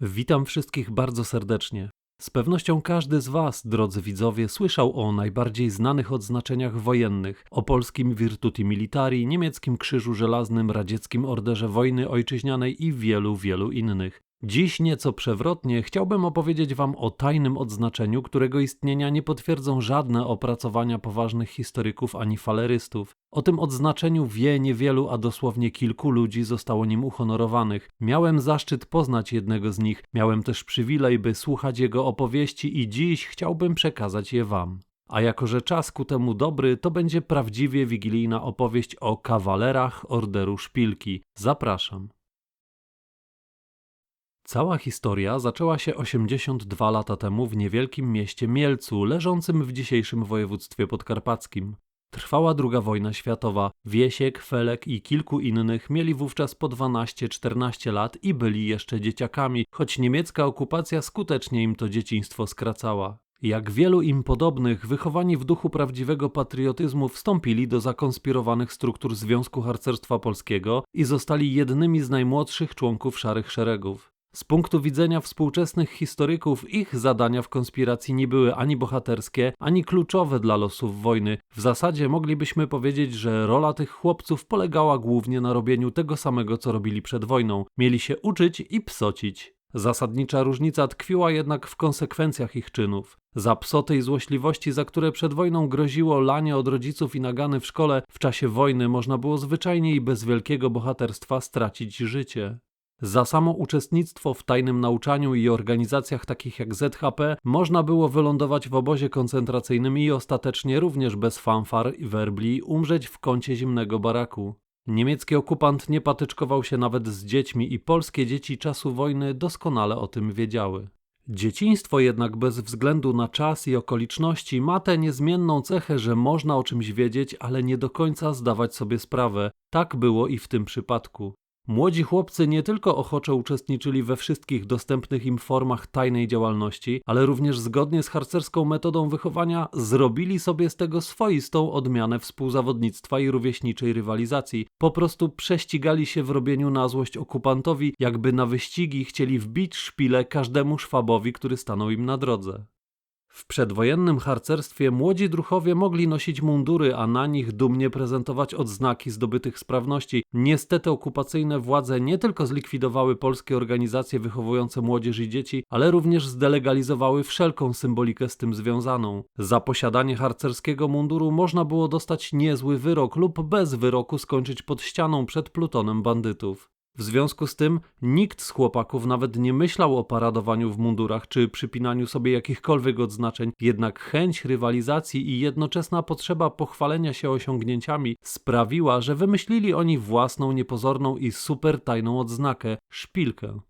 Witam wszystkich bardzo serdecznie. Z pewnością każdy z Was, drodzy widzowie, słyszał o najbardziej znanych odznaczeniach wojennych, o polskim Virtuti Militari, niemieckim Krzyżu Żelaznym, radzieckim Orderze Wojny Ojczyźnianej i wielu, wielu innych. Dziś nieco przewrotnie chciałbym opowiedzieć Wam o tajnym odznaczeniu, którego istnienia nie potwierdzą żadne opracowania poważnych historyków ani falerystów. O tym odznaczeniu wie niewielu, a dosłownie kilku ludzi zostało nim uhonorowanych. Miałem zaszczyt poznać jednego z nich, miałem też przywilej, by słuchać jego opowieści i dziś chciałbym przekazać je Wam. A jako, że czas ku temu dobry, to będzie prawdziwie wigilijna opowieść o kawalerach Orderu Szpilki. Zapraszam. Cała historia zaczęła się 82 lata temu w niewielkim mieście Mielcu, leżącym w dzisiejszym województwie podkarpackim. Trwała II wojna światowa. Wiesiek, Felek i kilku innych mieli wówczas po 12-14 lat i byli jeszcze dzieciakami, choć niemiecka okupacja skutecznie im to dzieciństwo skracała. Jak wielu im podobnych, wychowani w duchu prawdziwego patriotyzmu wstąpili do zakonspirowanych struktur Związku Harcerstwa Polskiego i zostali jednymi z najmłodszych członków Szarych Szeregów. Z punktu widzenia współczesnych historyków, ich zadania w konspiracji nie były ani bohaterskie, ani kluczowe dla losów wojny. W zasadzie moglibyśmy powiedzieć, że rola tych chłopców polegała głównie na robieniu tego samego, co robili przed wojną. Mieli się uczyć i psocić. Zasadnicza różnica tkwiła jednak w konsekwencjach ich czynów. Za psoty i złośliwości, za które przed wojną groziło lanie od rodziców i nagany w szkole, w czasie wojny można było zwyczajnie i bez wielkiego bohaterstwa stracić życie. Za samo uczestnictwo w tajnym nauczaniu i organizacjach takich jak ZHP można było wylądować w obozie koncentracyjnym i ostatecznie również bez fanfar i werbli umrzeć w kącie zimnego baraku. Niemiecki okupant nie patyczkował się nawet z dziećmi i polskie dzieci czasu wojny doskonale o tym wiedziały. Dzieciństwo jednak bez względu na czas i okoliczności ma tę niezmienną cechę, że można o czymś wiedzieć, ale nie do końca zdawać sobie sprawę. Tak było i w tym przypadku. Młodzi chłopcy nie tylko ochoczo uczestniczyli we wszystkich dostępnych im formach tajnej działalności, ale również zgodnie z harcerską metodą wychowania zrobili sobie z tego swoistą odmianę współzawodnictwa i rówieśniczej rywalizacji. Po prostu prześcigali się w robieniu na złość okupantowi, jakby na wyścigi chcieli wbić szpilę każdemu szwabowi, który stanął im na drodze. W przedwojennym harcerstwie młodzi druchowie mogli nosić mundury, a na nich dumnie prezentować odznaki zdobytych sprawności. Niestety okupacyjne władze nie tylko zlikwidowały polskie organizacje wychowujące młodzież i dzieci, ale również zdelegalizowały wszelką symbolikę z tym związaną. Za posiadanie harcerskiego munduru można było dostać niezły wyrok lub bez wyroku skończyć pod ścianą przed plutonem bandytów. W związku z tym nikt z chłopaków nawet nie myślał o paradowaniu w mundurach czy przypinaniu sobie jakichkolwiek odznaczeń, jednak chęć rywalizacji i jednoczesna potrzeba pochwalenia się osiągnięciami sprawiła, że wymyślili oni własną niepozorną i super tajną odznakę szpilkę.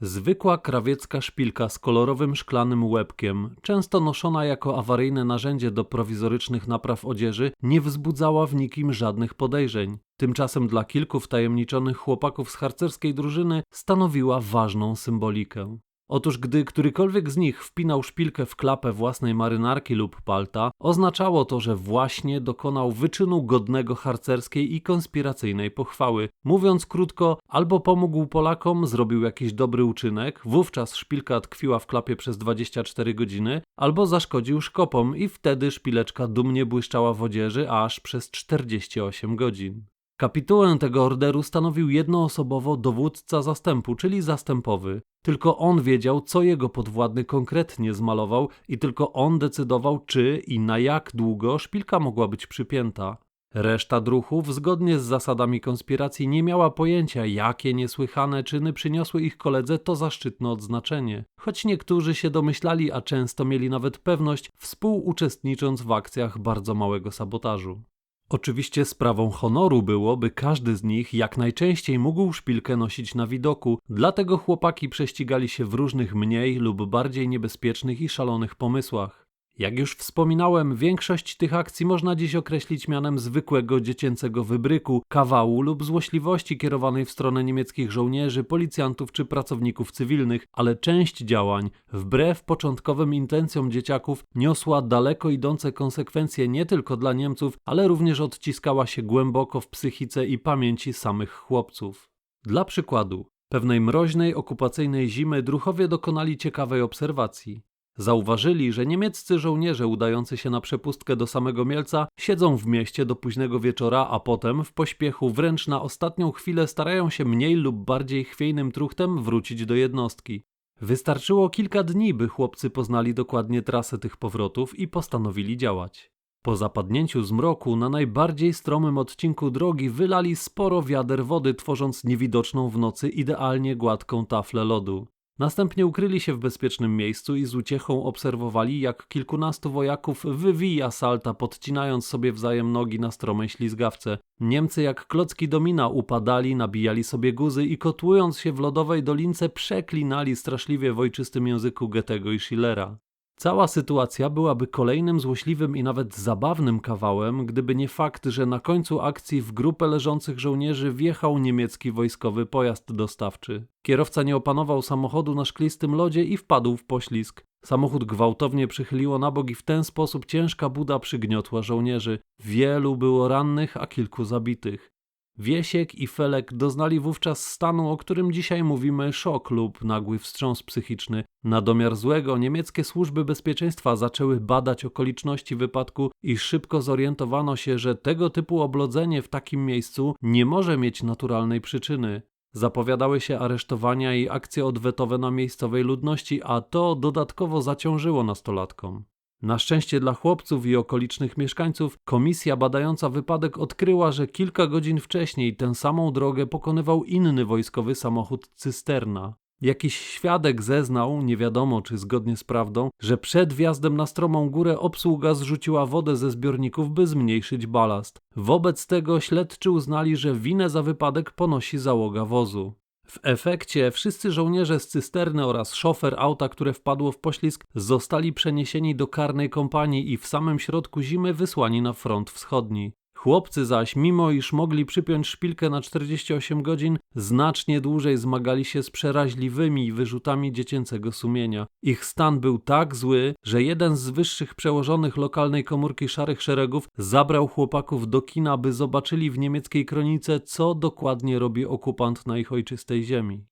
Zwykła krawiecka szpilka z kolorowym szklanym łebkiem, często noszona jako awaryjne narzędzie do prowizorycznych napraw odzieży, nie wzbudzała w nikim żadnych podejrzeń. Tymczasem dla kilku wtajemniczonych chłopaków z harcerskiej drużyny stanowiła ważną symbolikę. Otóż gdy którykolwiek z nich wpinał szpilkę w klapę własnej marynarki lub palta, oznaczało to, że właśnie dokonał wyczynu godnego harcerskiej i konspiracyjnej pochwały. Mówiąc krótko, albo pomógł Polakom, zrobił jakiś dobry uczynek, wówczas szpilka tkwiła w klapie przez 24 godziny, albo zaszkodził szkopom i wtedy szpileczka dumnie błyszczała w odzieży aż przez 48 godzin. Kapitułę tego orderu stanowił jednoosobowo dowódca zastępu, czyli zastępowy. Tylko on wiedział, co jego podwładny konkretnie zmalował i tylko on decydował, czy i na jak długo szpilka mogła być przypięta. Reszta druhów, zgodnie z zasadami konspiracji, nie miała pojęcia, jakie niesłychane czyny przyniosły ich koledze to zaszczytne odznaczenie. Choć niektórzy się domyślali, a często mieli nawet pewność, współuczestnicząc w akcjach bardzo małego sabotażu. Oczywiście sprawą honoru było, by każdy z nich jak najczęściej mógł szpilkę nosić na widoku, dlatego chłopaki prześcigali się w różnych mniej lub bardziej niebezpiecznych i szalonych pomysłach. Jak już wspominałem, większość tych akcji można dziś określić mianem zwykłego dziecięcego wybryku, kawału lub złośliwości kierowanej w stronę niemieckich żołnierzy, policjantów czy pracowników cywilnych, ale część działań, wbrew początkowym intencjom dzieciaków, niosła daleko idące konsekwencje nie tylko dla Niemców, ale również odciskała się głęboko w psychice i pamięci samych chłopców. Dla przykładu, pewnej mroźnej okupacyjnej zimy druchowie dokonali ciekawej obserwacji. Zauważyli, że niemieccy żołnierze udający się na przepustkę do samego Mielca siedzą w mieście do późnego wieczora, a potem w pośpiechu wręcz na ostatnią chwilę starają się mniej lub bardziej chwiejnym truchtem wrócić do jednostki. Wystarczyło kilka dni, by chłopcy poznali dokładnie trasę tych powrotów i postanowili działać. Po zapadnięciu zmroku na najbardziej stromym odcinku drogi wylali sporo wiader wody, tworząc niewidoczną w nocy idealnie gładką taflę lodu. Następnie ukryli się w bezpiecznym miejscu i z uciechą obserwowali, jak kilkunastu wojaków wywija salta, podcinając sobie wzajem nogi na stromej ślizgawce. Niemcy jak klocki domina upadali, nabijali sobie guzy i kotłując się w lodowej dolince przeklinali straszliwie w ojczystym języku Goethego i Schillera. Cała sytuacja byłaby kolejnym złośliwym i nawet zabawnym kawałem, gdyby nie fakt, że na końcu akcji w grupę leżących żołnierzy wjechał niemiecki wojskowy pojazd dostawczy. Kierowca nie opanował samochodu na szklistym lodzie i wpadł w poślizg. Samochód gwałtownie przychyliło na bok i w ten sposób ciężka buda przygniotła żołnierzy. Wielu było rannych, a kilku zabitych. Wiesiek i Felek doznali wówczas stanu, o którym dzisiaj mówimy szok lub nagły wstrząs psychiczny. Na domiar złego niemieckie służby bezpieczeństwa zaczęły badać okoliczności wypadku i szybko zorientowano się, że tego typu oblodzenie w takim miejscu nie może mieć naturalnej przyczyny. Zapowiadały się aresztowania i akcje odwetowe na miejscowej ludności, a to dodatkowo zaciążyło nastolatkom. Na szczęście dla chłopców i okolicznych mieszkańców, komisja badająca wypadek odkryła, że kilka godzin wcześniej tę samą drogę pokonywał inny wojskowy samochód cysterna. Jakiś świadek zeznał, nie wiadomo czy zgodnie z prawdą, że przed wjazdem na stromą górę obsługa zrzuciła wodę ze zbiorników, by zmniejszyć balast. Wobec tego śledczy uznali, że winę za wypadek ponosi załoga wozu. W efekcie wszyscy żołnierze z cysterny oraz szofer auta, które wpadło w poślizg, zostali przeniesieni do karnej kompanii i w samym środku zimy wysłani na front wschodni. Chłopcy zaś, mimo iż mogli przypiąć szpilkę na 48 godzin, znacznie dłużej zmagali się z przeraźliwymi wyrzutami dziecięcego sumienia. Ich stan był tak zły, że jeden z wyższych przełożonych lokalnej komórki Szarych Szeregów zabrał chłopaków do kina, by zobaczyli w niemieckiej kronice, co dokładnie robi okupant na ich ojczystej ziemi.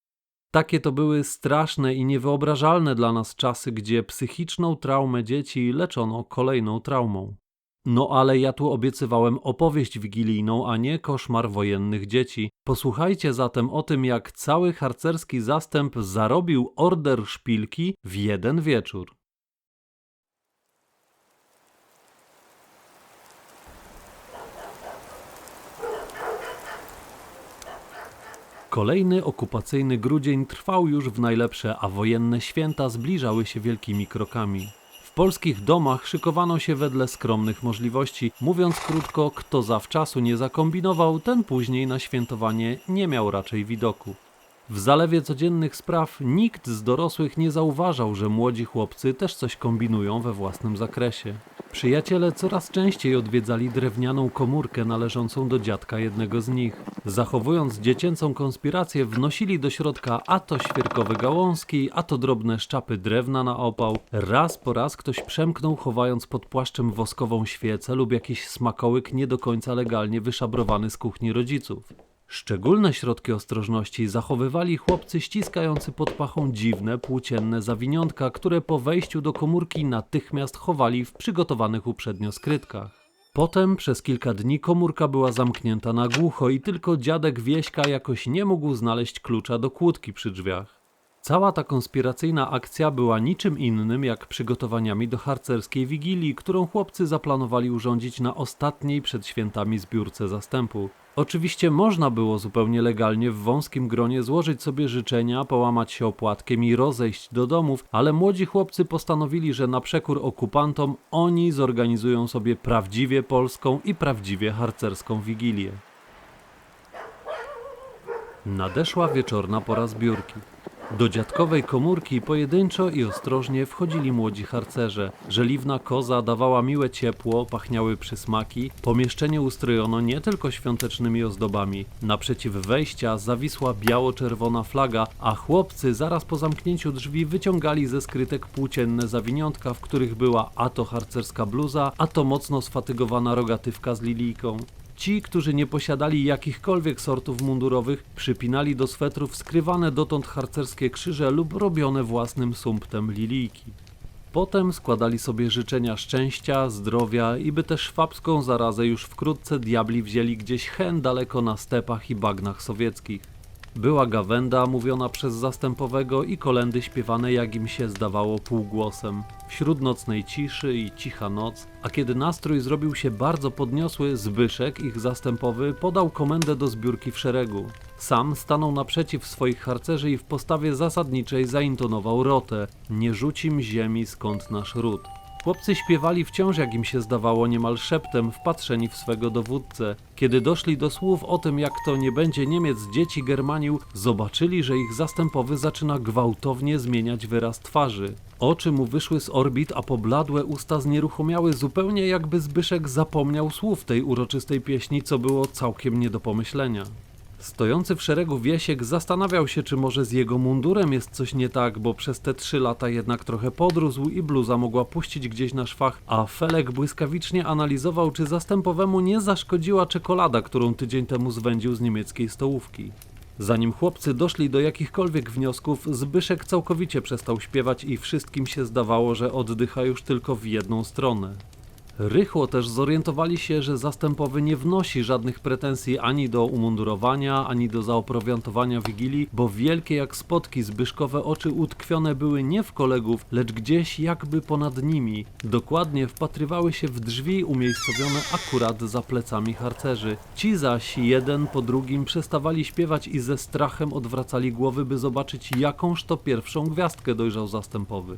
Takie to były straszne i niewyobrażalne dla nas czasy, gdzie psychiczną traumę dzieci leczono kolejną traumą. No ale ja tu obiecywałem opowieść wigilijną, a nie koszmar wojennych dzieci. Posłuchajcie zatem o tym, jak cały harcerski zastęp zarobił order szpilki w jeden wieczór. Kolejny okupacyjny grudzień trwał już w najlepsze, a wojenne święta zbliżały się wielkimi krokami. Polskich domach szykowano się wedle skromnych możliwości. Mówiąc krótko, kto zawczasu nie zakombinował, ten później na świętowanie nie miał raczej widoku. W zalewie codziennych spraw nikt z dorosłych nie zauważał, że młodzi chłopcy też coś kombinują we własnym zakresie. Przyjaciele coraz częściej odwiedzali drewnianą komórkę należącą do dziadka jednego z nich. Zachowując dziecięcą konspirację, wnosili do środka a to świerkowe gałązki, a to drobne szczapy drewna na opał. Raz po raz ktoś przemknął, chowając pod płaszczem woskową świecę lub jakiś smakołyk nie do końca legalnie wyszabrowany z kuchni rodziców. Szczególne środki ostrożności zachowywali chłopcy ściskający pod pachą dziwne, płócienne zawiniątka, które po wejściu do komórki natychmiast chowali w przygotowanych uprzednio skrytkach. Potem przez kilka dni komórka była zamknięta na głucho i tylko dziadek Wieśka jakoś nie mógł znaleźć klucza do kłódki przy drzwiach. Cała ta konspiracyjna akcja była niczym innym jak przygotowaniami do harcerskiej wigilii, którą chłopcy zaplanowali urządzić na ostatniej przed świętami zbiórce zastępu. Oczywiście można było zupełnie legalnie w wąskim gronie złożyć sobie życzenia, połamać się opłatkiem i rozejść do domów, ale młodzi chłopcy postanowili, że na przekór okupantom oni zorganizują sobie prawdziwie polską i prawdziwie harcerską wigilię. Nadeszła wieczorna pora zbiórki. Do dziadkowej komórki pojedynczo i ostrożnie wchodzili młodzi harcerze. Żeliwna koza dawała miłe ciepło, pachniały przysmaki. Pomieszczenie ustrojono nie tylko świątecznymi ozdobami. Naprzeciw wejścia zawisła biało-czerwona flaga, a chłopcy zaraz po zamknięciu drzwi wyciągali ze skrytek płócienne zawiniątka, w których była a to harcerska bluza, a to mocno sfatygowana rogatywka z lilijką. Ci, którzy nie posiadali jakichkolwiek sortów mundurowych, przypinali do swetrów skrywane dotąd harcerskie krzyże lub robione własnym sumptem lilijki. Potem składali sobie życzenia szczęścia, zdrowia i by tę szwabską zarazę już wkrótce diabli wzięli gdzieś hen daleko na stepach i bagnach sowieckich. Była gawenda mówiona przez zastępowego i kolendy śpiewane jak im się zdawało półgłosem. Wśród nocnej ciszy i cicha noc, a kiedy nastrój zrobił się bardzo podniosły, Zbyszek, ich zastępowy, podał komendę do zbiórki w szeregu. Sam stanął naprzeciw swoich harcerzy i w postawie zasadniczej zaintonował rotę Nie rzucim ziemi skąd nasz ród. Chłopcy śpiewali wciąż, jak im się zdawało, niemal szeptem, wpatrzeni w swego dowódcę. Kiedy doszli do słów o tym, jak to nie będzie Niemiec dzieci Germanił, zobaczyli, że ich zastępowy zaczyna gwałtownie zmieniać wyraz twarzy. Oczy mu wyszły z orbit, a pobladłe usta znieruchomiały zupełnie jakby Zbyszek zapomniał słów tej uroczystej pieśni, co było całkiem nie do pomyślenia. Stojący w szeregu Wiesiek zastanawiał się, czy może z jego mundurem jest coś nie tak, bo przez te trzy lata jednak trochę podrósł i bluza mogła puścić gdzieś na szwach, a Felek błyskawicznie analizował, czy zastępowemu nie zaszkodziła czekolada, którą tydzień temu zwędził z niemieckiej stołówki. Zanim chłopcy doszli do jakichkolwiek wniosków, Zbyszek całkowicie przestał śpiewać i wszystkim się zdawało, że oddycha już tylko w jedną stronę. Rychło też zorientowali się, że zastępowy nie wnosi żadnych pretensji ani do umundurowania, ani do zaoprowiantowania wigilii, bo wielkie jak spotki zbyszkowe oczy utkwione były nie w kolegów, lecz gdzieś jakby ponad nimi. Dokładnie wpatrywały się w drzwi umiejscowione akurat za plecami harcerzy. Ci zaś jeden po drugim przestawali śpiewać i ze strachem odwracali głowy, by zobaczyć jakąż to pierwszą gwiazdkę dojrzał zastępowy.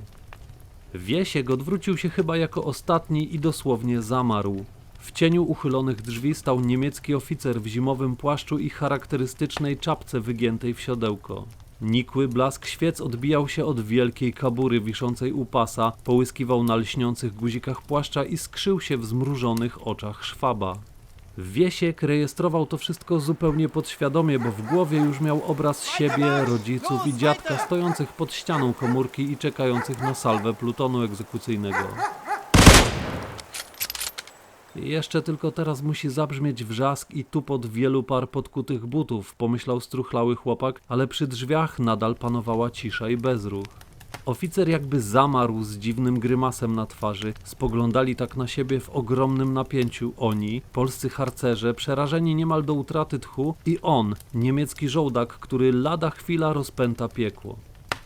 Wiesiek odwrócił się chyba jako ostatni i dosłownie zamarł. W cieniu uchylonych drzwi stał niemiecki oficer w zimowym płaszczu i charakterystycznej czapce wygiętej w siodełko. Nikły blask świec odbijał się od wielkiej kabury wiszącej u pasa, połyskiwał na lśniących guzikach płaszcza i skrzył się w zmrużonych oczach szwaba. Wiesiek rejestrował to wszystko zupełnie podświadomie, bo w głowie już miał obraz siebie, rodziców i dziadka stojących pod ścianą komórki i czekających na salwę plutonu egzekucyjnego. Jeszcze tylko teraz musi zabrzmieć wrzask i tupot wielu par podkutych butów, pomyślał struchlały chłopak, ale przy drzwiach nadal panowała cisza i bezruch. Oficer jakby zamarł z dziwnym grymasem na twarzy. Spoglądali tak na siebie w ogromnym napięciu. Oni, polscy harcerze, przerażeni niemal do utraty tchu i on, niemiecki żołdak, który lada chwila rozpęta piekło.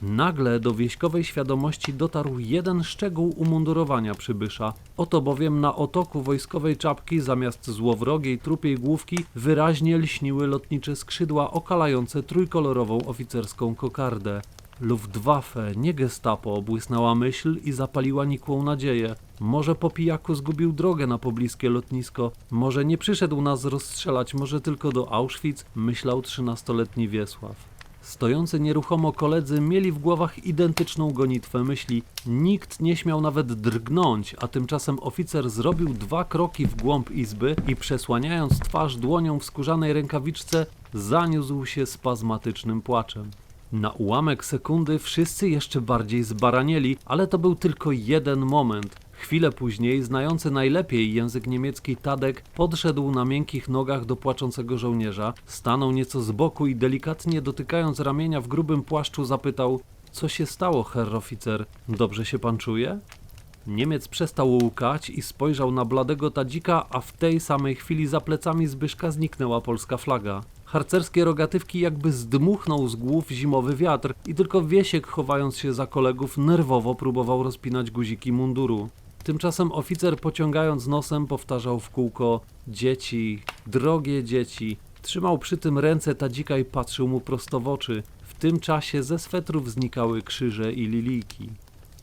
Nagle do wieśkowej świadomości dotarł jeden szczegół umundurowania przybysza. Oto bowiem na otoku wojskowej czapki zamiast złowrogiej trupiej główki wyraźnie lśniły lotnicze skrzydła okalające trójkolorową oficerską kokardę. Luftwaffe, nie gestapo, błysnęła myśl i zapaliła nikłą nadzieję. Może po pijaku zgubił drogę na pobliskie lotnisko, może nie przyszedł nas rozstrzelać, może tylko do Auschwitz, myślał trzynastoletni Wiesław. Stojący nieruchomo koledzy mieli w głowach identyczną gonitwę myśli. Nikt nie śmiał nawet drgnąć, a tymczasem oficer zrobił dwa kroki w głąb izby i przesłaniając twarz dłonią w skórzanej rękawiczce, zaniósł się spazmatycznym płaczem. Na ułamek sekundy wszyscy jeszcze bardziej zbaranieli, ale to był tylko jeden moment. Chwilę później, znający najlepiej język niemiecki Tadek podszedł na miękkich nogach do płaczącego żołnierza, stanął nieco z boku i delikatnie dotykając ramienia w grubym płaszczu zapytał Co się stało, herr oficer? Dobrze się pan czuje? Niemiec przestał łukać i spojrzał na bladego Tadzika, a w tej samej chwili za plecami Zbyszka zniknęła polska flaga. Harcerskie rogatywki jakby zdmuchnął z głów zimowy wiatr i tylko Wiesiek, chowając się za kolegów, nerwowo próbował rozpinać guziki munduru. Tymczasem oficer pociągając nosem powtarzał w kółko Dzieci, drogie dzieci. Trzymał przy tym ręce Tadzika i patrzył mu prosto w oczy. W tym czasie ze swetrów znikały krzyże i lilijki.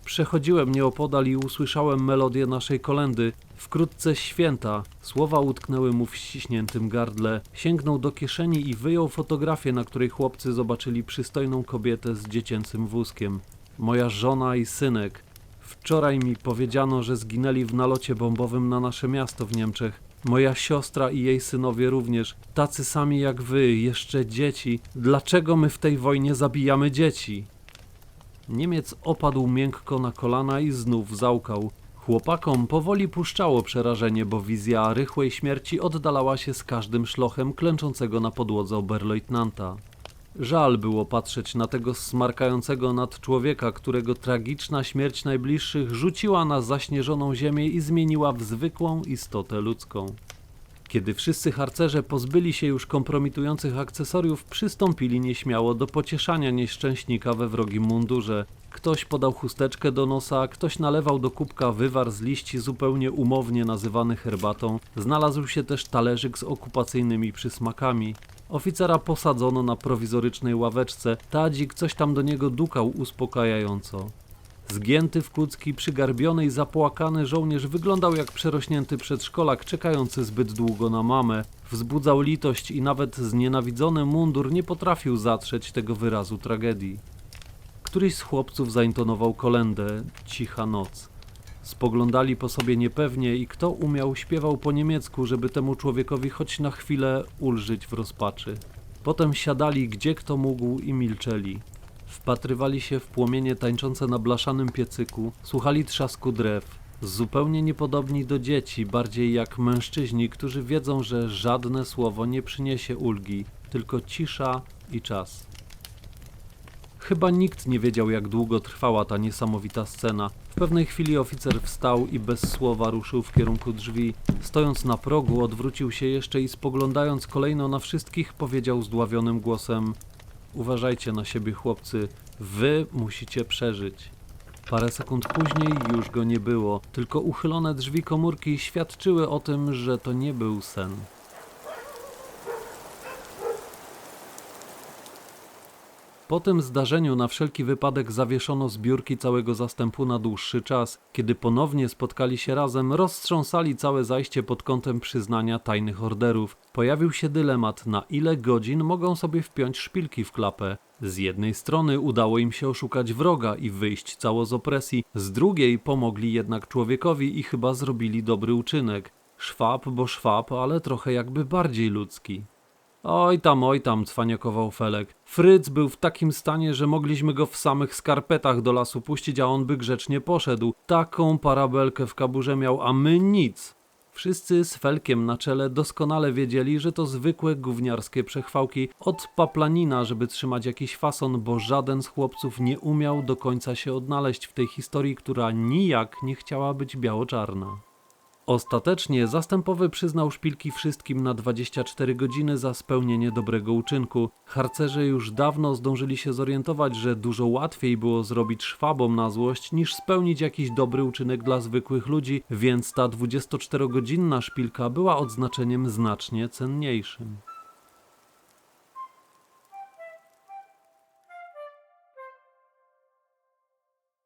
Przechodziłem nieopodal i usłyszałem melodię naszej kolendy. Wkrótce święta. Słowa utknęły mu w ściśniętym gardle. Sięgnął do kieszeni i wyjął fotografię, na której chłopcy zobaczyli przystojną kobietę z dziecięcym wózkiem. Moja żona i synek. Wczoraj mi powiedziano, że zginęli w nalocie bombowym na nasze miasto w Niemczech. Moja siostra i jej synowie również, tacy sami jak wy, jeszcze dzieci. Dlaczego my w tej wojnie zabijamy dzieci? Niemiec opadł miękko na kolana i znów załkał. Chłopakom powoli puszczało przerażenie, bo wizja rychłej śmierci oddalała się z każdym szlochem klęczącego na podłodze oberleutnanta. Żal było patrzeć na tego smarkającego nad człowieka, którego tragiczna śmierć najbliższych rzuciła na zaśnieżoną ziemię i zmieniła w zwykłą istotę ludzką. Kiedy wszyscy harcerze pozbyli się już kompromitujących akcesoriów, przystąpili nieśmiało do pocieszania nieszczęśnika we wrogim mundurze. Ktoś podał chusteczkę do nosa, ktoś nalewał do kubka wywar z liści zupełnie umownie nazywany herbatą. Znalazł się też talerzyk z okupacyjnymi przysmakami. Oficera posadzono na prowizorycznej ławeczce. Tadzik coś tam do niego dukał uspokajająco. Zgięty w kucki, przygarbiony i zapłakany żołnierz wyglądał jak przerośnięty przedszkolak czekający zbyt długo na mamę. Wzbudzał litość i nawet znienawidzony mundur nie potrafił zatrzeć tego wyrazu tragedii. Któryś z chłopców zaintonował kolendę Cicha noc. Spoglądali po sobie niepewnie i kto umiał śpiewał po niemiecku, żeby temu człowiekowi choć na chwilę ulżyć w rozpaczy. Potem siadali gdzie kto mógł i milczeli. Wpatrywali się w płomienie tańczące na blaszanym piecyku, słuchali trzasku drew, zupełnie niepodobni do dzieci, bardziej jak mężczyźni, którzy wiedzą, że żadne słowo nie przyniesie ulgi, tylko cisza i czas. Chyba nikt nie wiedział, jak długo trwała ta niesamowita scena. W pewnej chwili oficer wstał i bez słowa ruszył w kierunku drzwi. Stojąc na progu, odwrócił się jeszcze i spoglądając kolejno na wszystkich, powiedział zdławionym głosem: Uważajcie na siebie, chłopcy, wy musicie przeżyć. Parę sekund później już go nie było, tylko uchylone drzwi komórki świadczyły o tym, że to nie był sen. Po tym zdarzeniu na wszelki wypadek zawieszono zbiórki całego zastępu na dłuższy czas. Kiedy ponownie spotkali się razem, roztrząsali całe zajście pod kątem przyznania tajnych orderów. Pojawił się dylemat, na ile godzin mogą sobie wpiąć szpilki w klapę. Z jednej strony udało im się oszukać wroga i wyjść cało z opresji, z drugiej pomogli jednak człowiekowi i chyba zrobili dobry uczynek. Szwab, bo szwab, ale trochę jakby bardziej ludzki. Oj tam, oj tam, cwaniakował Felek. Fryc był w takim stanie, że mogliśmy go w samych skarpetach do lasu puścić, a on by grzecznie poszedł. Taką parabelkę w kaburze miał, a my nic. Wszyscy z Felkiem na czele doskonale wiedzieli, że to zwykłe gówniarskie przechwałki od paplanina, żeby trzymać jakiś fason, bo żaden z chłopców nie umiał do końca się odnaleźć w tej historii, która nijak nie chciała być biało-czarna. Ostatecznie zastępowy przyznał szpilki wszystkim na 24 godziny za spełnienie dobrego uczynku. Harcerze już dawno zdążyli się zorientować, że dużo łatwiej było zrobić szwabom na złość niż spełnić jakiś dobry uczynek dla zwykłych ludzi, więc ta 24-godzinna szpilka była odznaczeniem znacznie cenniejszym.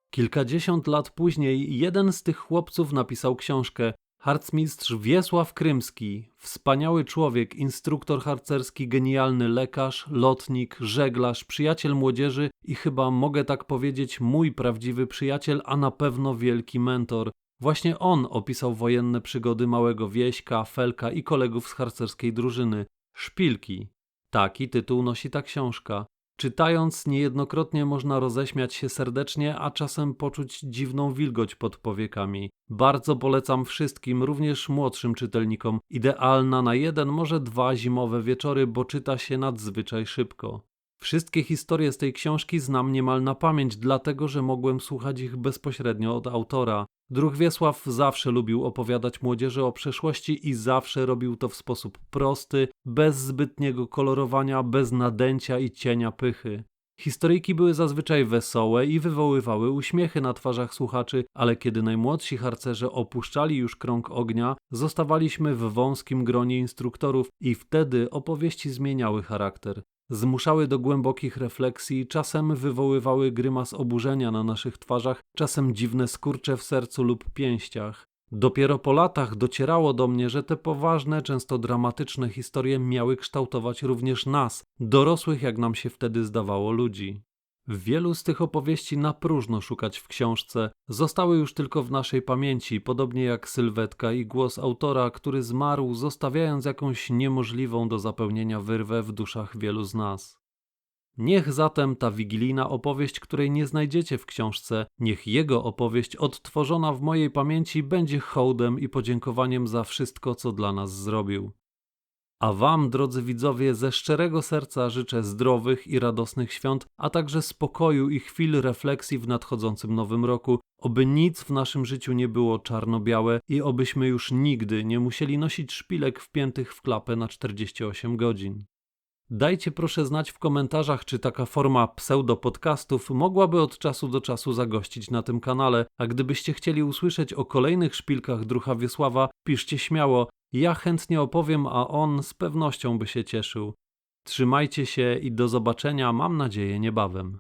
Kilkadziesiąt lat później jeden z tych chłopców napisał książkę Harcmistrz Wiesław Krymski, wspaniały człowiek, instruktor harcerski, genialny lekarz, lotnik, żeglarz, przyjaciel młodzieży i chyba mogę tak powiedzieć mój prawdziwy przyjaciel, a na pewno wielki mentor. Właśnie on opisał wojenne przygody małego Wieśka, Felka i kolegów z harcerskiej drużyny. Szpilki. Taki tytuł nosi ta książka. Czytając niejednokrotnie można roześmiać się serdecznie, a czasem poczuć dziwną wilgoć pod powiekami. Bardzo polecam wszystkim, również młodszym czytelnikom. Idealna na jeden, może dwa zimowe wieczory, bo czyta się nadzwyczaj szybko. Wszystkie historie z tej książki znam niemal na pamięć, dlatego że mogłem słuchać ich bezpośrednio od autora. Druh Wiesław zawsze lubił opowiadać młodzieży o przeszłości i zawsze robił to w sposób prosty, bez zbytniego kolorowania, bez nadęcia i cienia pychy. Historyjki były zazwyczaj wesołe i wywoływały uśmiechy na twarzach słuchaczy, ale kiedy najmłodsi harcerze opuszczali już krąg ognia, zostawaliśmy w wąskim gronie instruktorów i wtedy opowieści zmieniały charakter. Zmuszały do głębokich refleksji, czasem wywoływały grymas oburzenia na naszych twarzach, czasem dziwne skurcze w sercu lub pięściach. Dopiero po latach docierało do mnie, że te poważne, często dramatyczne historie miały kształtować również nas, dorosłych, jak nam się wtedy zdawało, ludzi. Wielu z tych opowieści na próżno szukać w książce, zostały już tylko w naszej pamięci, podobnie jak sylwetka i głos autora, który zmarł, zostawiając jakąś niemożliwą do zapełnienia wyrwę w duszach wielu z nas. Niech zatem ta wigilijna opowieść, której nie znajdziecie w książce, niech jego opowieść odtworzona w mojej pamięci będzie hołdem i podziękowaniem za wszystko, co dla nas zrobił. A Wam, drodzy widzowie, ze szczerego serca życzę zdrowych i radosnych świąt, a także spokoju i chwil refleksji w nadchodzącym nowym roku, oby nic w naszym życiu nie było czarno-białe i obyśmy już nigdy nie musieli nosić szpilek wpiętych w klapę na 48 godzin. Dajcie proszę znać w komentarzach, czy taka forma pseudo-podcastów mogłaby od czasu do czasu zagościć na tym kanale, a gdybyście chcieli usłyszeć o kolejnych szpilkach Drucha Wiesława, piszcie śmiało, ja chętnie opowiem, a on z pewnością by się cieszył. Trzymajcie się i do zobaczenia, mam nadzieję, niebawem.